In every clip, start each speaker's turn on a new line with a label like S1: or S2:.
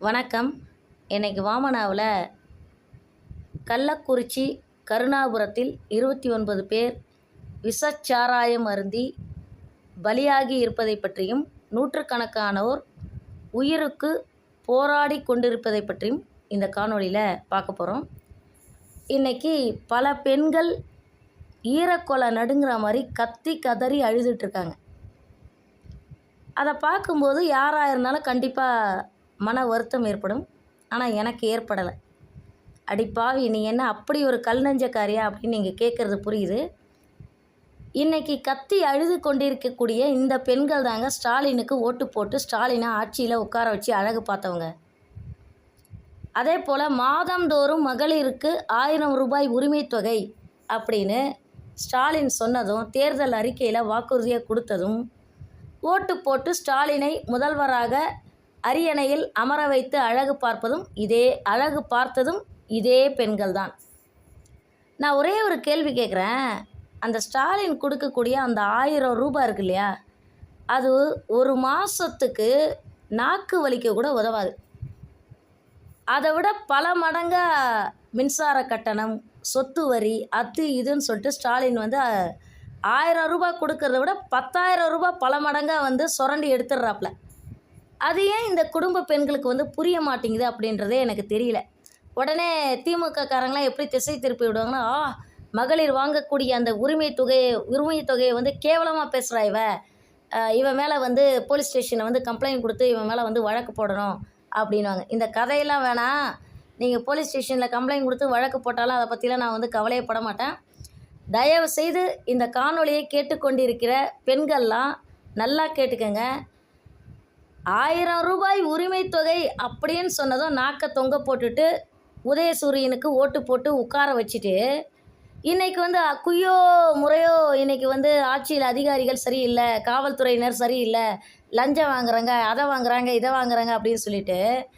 S1: வணக்கம். இன்னைக்கு வாமனாவில் கள்ளக்குறிச்சி கருணாபுரத்தில் இருபத்தி ஒன்பது பேர் விஷச்சாராயம் அருந்தி பலியாகி இருப்பதை பற்றியும் நூற்றுக்கணக்கானோர் உயிருக்கு போராடி கொண்டிருப்பதை பற்றியும் இந்த காணொளியில் பார்க்க போகிறோம் இன்னைக்கு பல பெண்கள் ஈரக்கொலை நடுங்கிற மாதிரி கத்தி கதறி அழுதுட்ருக்காங்க அதை பார்க்கும்போது யாராக இருந்தாலும் கண்டிப்பாக மன வருத்தம் ஏற்படும். ஆனால் எனக்கு ஏற்படலை. அடி பாவி நீ என்ன அப்படி ஒரு கல் நெஞ்சக்காரியா அப்படின்னு நீங்கள் கேட்குறது புரியுது. இன்னைக்கு கத்தி அழுது கொண்டிருக்கக்கூடிய இந்த பெண்கள் தாங்க ஸ்டாலினுக்கு ஓட்டு போட்டு ஸ்டாலினை ஆட்சியில் உட்கார வச்சு அழகு பார்த்தவங்க. அதே போல் மாதந்தோறும் மகளிருக்கு ஆயிரம் ரூபாய் உரிமை தொகை அப்படின்னு ஸ்டாலின் சொன்னதும் தேர்தல் அறிக்கையில் வாக்குறுதியை கொடுத்ததும் ஓட்டு போட்டு ஸ்டாலினை முதல்வராக அரியணையில் அமர வைத்து அழகு பார்ப்பதும் இதே அழகு பார்த்ததும் இதே பெண்கள் தான் நான் ஒரே ஒரு கேள்வி கேட்குறேன். அந்த ஸ்டாலின் கொடுக்கக்கூடிய அந்த ஆயிரம் ரூபாய் இருக்கு இல்லையா? அது ஒரு மாதத்துக்கு நாக்கு வலிக்க கூட உதவாது. அதை விட பல மடங்காக மின்சார கட்டணம் சொத்து வரி அது இதுன்னு சொல்லிட்டு ஸ்டாலின் வந்து ஆயிரம் ரூபாய் கொடுக்கறத விட பத்தாயிரம் ரூபாய் பல மடங்காக வந்து சுரண்டி எடுத்துடுறாப்புல. அது ஏன் இந்த குடும்ப பெண்களுக்கு வந்து புரிய மாட்டேங்குது அப்படின்றதே எனக்கு தெரியல. உடனே திமுக காரங்களாம் எப்படி திசை திருப்பி விடுவாங்கன்னா ஆ மகளிர் வாங்கக்கூடிய அந்த உரிமை தொகையை உரிமை தொகையை வந்து கேவலமாக பேசுகிறா இவ. இவன் மேலே வந்து போலீஸ் ஸ்டேஷனில் வந்து கம்ப்ளைண்ட் கொடுத்து இவன் மேலே வந்து வழக்கு போடணும் அப்படின்வாங்க இந்த கதையெல்லாம் வேணாம் நீங்கள் போலீஸ் ஸ்டேஷனில் கம்ப்ளைண்ட் கொடுத்து வழக்கு போட்டாலும் அதை பற்றிலாம் நான் வந்து கவலையப்பட மாட்டேன். தயவு செய்து இந்த காணொலியை கேட்டுக்கொண்டிருக்கிற பெண்கள்லாம் நல்லா கேட்டுக்கங்க. ஆயிரம் ரூபாய் உரிமை தொகை அப்படின்னு சொன்னதும் நாக்கை தொங்க போட்டுட்டு உதயசூரியனுக்கு ஓட்டு போட்டு உட்கார வச்சுட்டு இன்றைக்கி வந்து குய்யோ முறையோ இன்றைக்கி வந்து ஆட்சியில் அதிகாரிகள் சரியில்லை காவல்துறையினர் சரியில்லை லஞ்சம் வாங்குறாங்க அதை வாங்குறாங்க இதை வாங்குறாங்க அப்படின்னு சொல்லிட்டு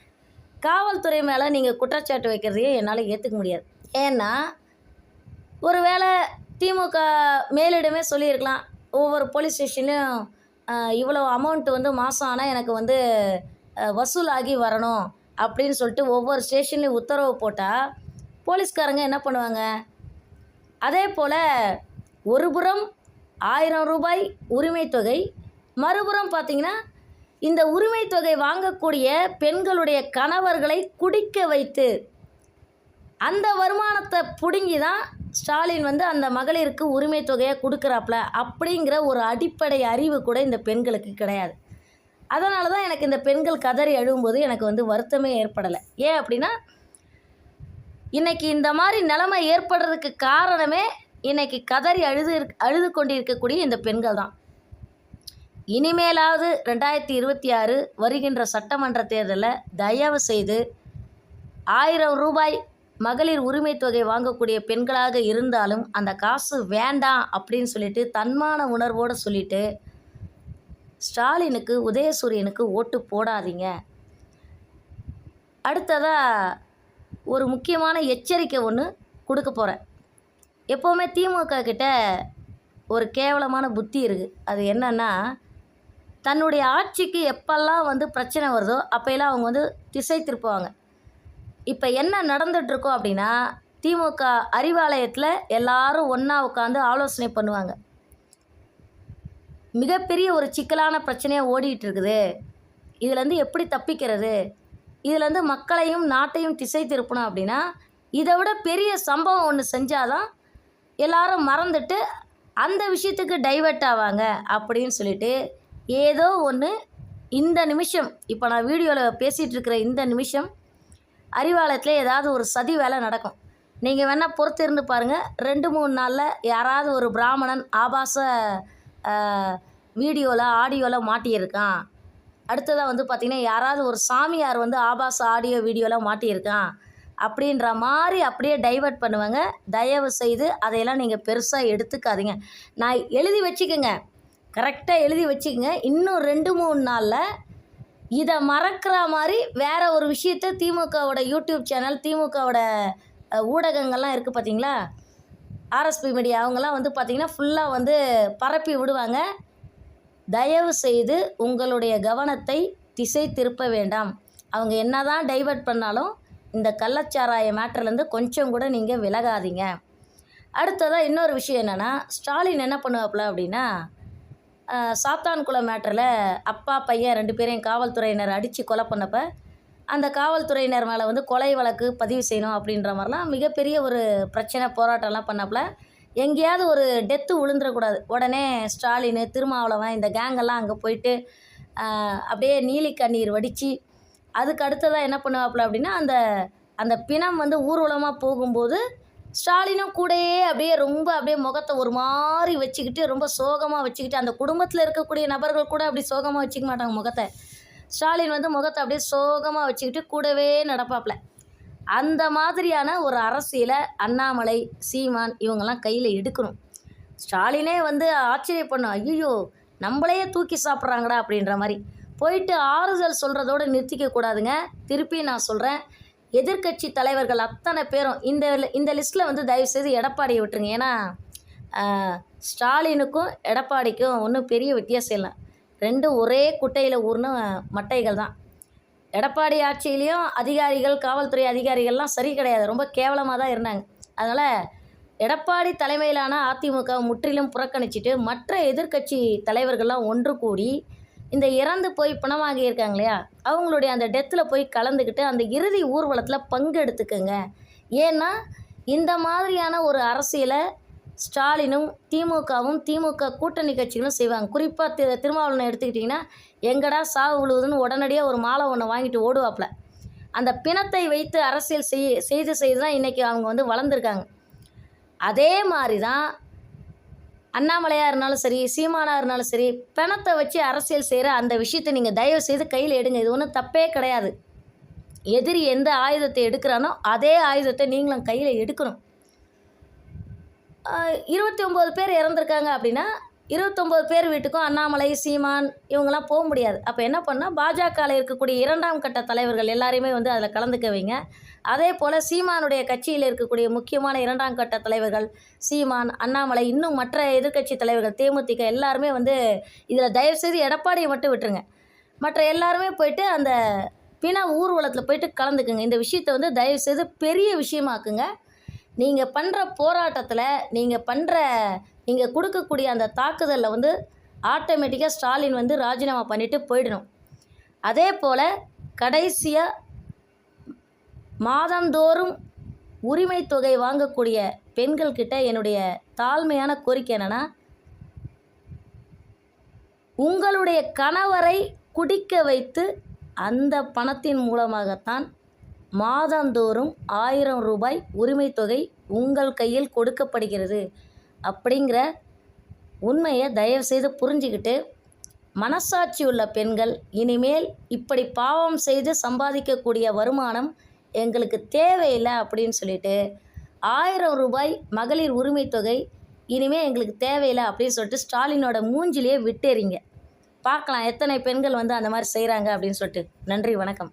S1: காவல்துறை மேலே நீங்கள் குற்றச்சாட்டு வைக்கிறதையும் என்னால் ஏற்றுக்க முடியாது. ஏன்னா ஒருவேளை திமுக மேலிடமே சொல்லியிருக்கலாம் ஒவ்வொரு போலீஸ் ஸ்டேஷன்லையும் இவ்வளோ அமௌண்ட் வந்து மாதம் ஆனால் எனக்கு வந்து வசூலாகி வரணும் அப்படின்னு சொல்லிட்டு ஒவ்வொரு ஸ்டேஷன்லேயும் உத்தரவு போட்டால் போலீஸ்காரங்க என்ன பண்ணுவாங்க? அதே போல் ஒரு புறம் ஆயிரம் ரூபாய் உரிமை தொகை மறுபுறம் பார்த்திங்கன்னா இந்த உரிமை தொகை வாங்கக்கூடிய பெண்களுடைய கணவர்களை குடிக்க வைத்து அந்த வருமானத்தை பிடுங்கி தான் ஸ்டாலின் வந்து அந்த மகளிருக்கு உரிமை தொகையை கொடுக்குறாப்புல அப்படிங்கிற ஒரு அடிப்படை அறிவு கூட இந்த பெண்களுக்கு கிடையாது. அதனால தான் எனக்கு இந்த பெண்கள் கதறி அழுகும்போது எனக்கு வந்து வருத்தமே ஏற்படலை. ஏன் அப்படின்னா இன்றைக்கி இந்த மாதிரி நிலைமை ஏற்படுறதுக்கு காரணமே இன்றைக்கி கதறி அழுது அழுது கொண்டிருக்கக்கூடிய இந்த பெண்கள் தான். இனிமேலாவது ரெண்டாயிரத்தி இருபத்தி ஆறு வருகின்ற சட்டமன்ற தேர்தலில் தயவு செய்து ஆயிரம் ரூபாய் மகளிர் உரிமை தொகை வாங்கக்கூடிய பெண்களாக இருந்தாலும் அந்த காசு வேண்டாம் அப்படின்னு சொல்லிட்டு தன்மான உணர்வோடு சொல்லிட்டு ஸ்டாலினுக்கு உதயசூரியனுக்கு ஓட்டு போடாதீங்க. அடுத்ததாக ஒரு முக்கியமான எச்சரிக்கை ஒன்று கொடுக்க போகிறேன் எப்போவுமே திமுக கிட்ட ஒரு கேவலமான புத்தி இருக்குது அது என்னென்னா தன்னுடைய ஆட்சிக்கு எப்பெல்லாம் வந்து பிரச்சனை வருதோ அப்போயெல்லாம் அவங்க வந்து திசை திருப்புவாங்க. இப்போ என்ன நடந்துகிட்ருக்கோம் அப்படின்னா திமுக அறிவாலயத்தில் எல்லாரும் ஒன்றா உட்காந்து ஆலோசனை பண்ணுவாங்க. மிகப்பெரிய ஒரு சிக்கலான பிரச்சனையாக ஓடிட்டு இருக்குது இதுலேருந்து எப்படி தப்பிக்கிறது? இதுலேருந்து மக்களையும் நாட்டையும் திசை திருப்பணும் அப்படின்னா இதை விட பெரிய சம்பவம் ஒன்று செஞ்சாதான் எல்லாரும் மறந்துட்டு அந்த விஷயத்துக்கு டைவர்ட் ஆவாங்க அப்படின்னு சொல்லிட்டு ஏதோ ஒன்று இந்த நிமிஷம் இப்போ நான் வீடியோவில் பேசிகிட்டு இருக்கிற இந்த நிமிஷம் அறிவாலயத்தில் ஏதாவது ஒரு சதி வேலை நடக்கும். நீங்கள் வேணால் பொறுத்து இருந்து பாருங்கள் ரெண்டு மூணு நாளில் யாராவது ஒரு பிராமணன் ஆபாச வீடியோவில் ஆடியோவில் மாட்டியிருக்கான். அடுத்ததாக வந்து பார்த்திங்கன்னா யாராவது ஒரு சாமியார் வந்து ஆபாச ஆடியோ வீடியோவில் மாட்டியிருக்கான். அப்படின்ற மாதிரி அப்படியே டைவர்ட் பண்ணுவாங்க. தயவு செய்து அதையெல்லாம் நீங்கள் பெருசாக எடுத்துக்காதீங்க. நான் எழுதி வச்சுக்கோங்க. கரெக்டாக எழுதி வச்சுக்கோங்க. இன்னும் ரெண்டு மூணு நாளில் இதை மறக்கிற மாதிரி வேற ஒரு விஷயத்த திமுகவோட யூடியூப் சேனல் திமுகவோட ஊடகங்கள்லாம் இருக்குது பார்த்தீங்களா ஆர்எஸ்பி மீடியா அவங்கெல்லாம் வந்து பார்த்திங்கன்னா ஃபுல்லாக வந்து பரப்பி விடுவாங்க. தயவு செய்து உங்களுடைய கவனத்தை திசை திருப்ப வேண்டாம். அவங்க என்ன தான் டைவர்ட் பண்ணாலும் இந்த கள்ளச்சாராய மேட்டர்லேருந்து கொஞ்சம் கூட நீங்கள் விலகாதீங்க. அடுத்ததாக இன்னொரு விஷயம் என்னென்னா ஸ்டாலின் என்ன பண்ணுவாப்புல அப்படின்னா சாத்தான்குளம் மேட்டரில் அப்பா பையன் ரெண்டு பேரையும் காவல்துறையினர் அடித்து கொலை பண்ணப்ப அந்த காவல்துறையினர் மேலே வந்து கொலை வழக்கு பதிவு செய்யணும் அப்படின்ற மாதிரிலாம் மிகப்பெரிய ஒரு பிரச்சனை போராட்டம்லாம் பண்ணப்பல எங்கேயாவது ஒரு டெத்து விழுந்துடக்கூடாது. உடனே ஸ்டாலின் திருமாவளவன் இந்த கேங்கெல்லாம் அங்கே போயிட்டு அப்படியே நீலி கண்ணீர் வடித்து அதுக்கு அடுத்ததாக என்ன பண்ணுவாப்புல அப்படின்னா அந்த அந்த பிணம் வந்து ஊர்வலமாக போகும்போது ஸ்டாலினும் கூடயே அப்படியே ரொம்ப அப்படியே முகத்தை ஒரு மாதிரி வச்சுக்கிட்டு ரொம்ப சோகமாக வச்சுக்கிட்டு அந்த குடும்பத்தில் இருக்கக்கூடிய நபர்கள் கூட அப்படி சோகமாக வச்சுக்க மாட்டாங்க முகத்தை. ஸ்டாலின் வந்து முகத்தை அப்படியே சோகமாக வச்சுக்கிட்டு கூடவே நடப்பாப்ல அந்த மாதிரியான ஒரு அரசியலை அண்ணாமலை சீமான் இவங்கெல்லாம் கையில் எடுக்கணும். ஸ்டாலினே வந்து ஆச்சரியப்படும் ஐயோ நம்மளையே தூக்கி சாப்பிட்றாங்கடா அப்படின்ற மாதிரி. போயிட்டு ஆறுதல் சொல்கிறதோடு நிறுத்திக்க கூடாதுங்க. திருப்பி நான் சொல்கிறேன் எதிர்க்கட்சி தலைவர்கள் அத்தனை பேரும் இந்த இந்த லிஸ்ட்டில் வந்து தயவுசெய்து எடப்பாடியை விட்டுருங்க. ஏன்னா ஸ்டாலினுக்கும் எடப்பாடிக்கும் ஒன்றும் பெரிய வித்தியாசம் இல்லை. ரெண்டும் ஒரே குட்டையில் ஊர்னு மட்டைகள் தான். எடப்பாடி ஆட்சியிலையும் அதிகாரிகள் காவல்துறை அதிகாரிகள்லாம் சரி கிடையாது. ரொம்ப கேவலமாக தான் இருந்தாங்க. அதனால் எடப்பாடி தலைமையிலான அதிமுக முற்றிலும் புறக்கணிச்சிட்டு மற்ற எதிர்க்கட்சி தலைவர்கள்லாம் ஒன்று கூடி இந்த இறந்து போய் பிணமாகியிருக்காங்க இல்லையா? அவங்களுடைய அந்த டெத்தில் போய் கலந்துக்கிட்டு அந்த இறுதி ஊர்வலத்தில் பங்கெடுத்துக்கோங்க ஏன்னா இந்த மாதிரியான ஒரு அரசியலை ஸ்டாலினும் திமுகவும் திமுக கூட்டணி கட்சிகளும் செய்வாங்க. குறிப்பாக திரு திருமாவளவனை எடுத்துக்கிட்டிங்கன்னா எங்கடா சாவு விழுவுதுன்னு உடனடியாக ஒரு மாலை ஒன்று வாங்கிட்டு ஓடுவாப்புல. அந்த பிணத்தை வைத்து அரசியல் செய் செய்து செய்து தான் இன்றைக்கி அவங்க வந்து வளர்ந்துருக்காங்க. அதே மாதிரி தான் அண்ணாமலையாக இருந்தாலும் சரி சீமானாக இருந்தாலும் சரி பிணத்தை வச்சு அரசியல் செய்கிற அந்த விஷயத்தை நீங்கள் தயவு செய்து கையில் எடுங்க. இது ஒன்றும் தப்பே கிடையாது. எதிரி எந்த ஆயுதத்தை எடுக்கிறானோ அதே ஆயுதத்தை நீங்களும் கையில் எடுக்கணும். இருபத்தி ஒம்பது பேர் இறந்துருக்காங்க அப்படின்னா இருபத்தொம்போது பேர் வீட்டுக்கும் அண்ணாமலை சீமான் இவங்கெல்லாம் போக முடியாது. அப்போ என்ன பண்ணால் பாஜகவில் இருக்கக்கூடிய இரண்டாம் கட்ட தலைவர்கள் எல்லாரையுமே வந்து அதில் கலந்துக்க வைங்க. அதே போல் சீமானுடைய கட்சியில் இருக்கக்கூடிய முக்கியமான இரண்டாம் கட்ட தலைவர்கள் சீமான் அண்ணாமலை இன்னும் மற்ற எதிர்க்கட்சி தலைவர்கள் தேமுதிக எல்லாருமே வந்து இதில் தயவுசெய்து எடப்பாடியை மட்டும் விட்டுருங்க. மற்ற எல்லாருமே போயிட்டு அந்த பிண ஊர்வலத்தில் போயிட்டு கலந்துக்குங்க. இந்த விஷயத்தை வந்து தயவுசெய்து பெரிய விஷயமாக்குங்க. நீங்கள் பண்ணுற போராட்டத்தில் நீங்கள் பண்ணுற நீங்கள் கொடுக்கக்கூடிய அந்த தாக்குதலில் வந்து ஆட்டோமேட்டிக்காக ஸ்டாலின் வந்து ராஜினாமா பண்ணிவிட்டு போயிடணும். அதே போல் கடைசியாக மாதந்தோறும் உரிமை தொகை வாங்கக்கூடிய பெண்கள்கிட்ட என்னுடைய தாழ்மையான கோரிக்கை என்னென்னா உங்களுடைய கணவரை குடிக்க வைத்து அந்த பணத்தின் மூலமாகத்தான் மாதந்தோறும் ஆயிரம் ரூபாய் உரிமை தொகை உங்கள் கையில் கொடுக்கப்படுகிறது. அப்படிங்கிற உண்மையை தயவுசெய்து புரிஞ்சுக்கிட்டு மனசாட்சி உள்ள பெண்கள் இனிமேல் இப்படி பாவம் செய்து சம்பாதிக்கக்கூடிய வருமானம் எங்களுக்கு தேவையில்லை அப்படின்னு சொல்லிட்டு ஆயிரம் ரூபாய் மகளிர் உரிமை தொகை இனிமேல் எங்களுக்கு தேவையில்லை அப்படின்னு சொல்லிட்டு ஸ்டாலினோட மூஞ்சிலேயே விட்டேறிங்க. பார்க்கலாம் எத்தனை பெண்கள் வந்து அந்த மாதிரி செய்கிறாங்க அப்படின்னு சொல்லிட்டு. நன்றி வணக்கம்.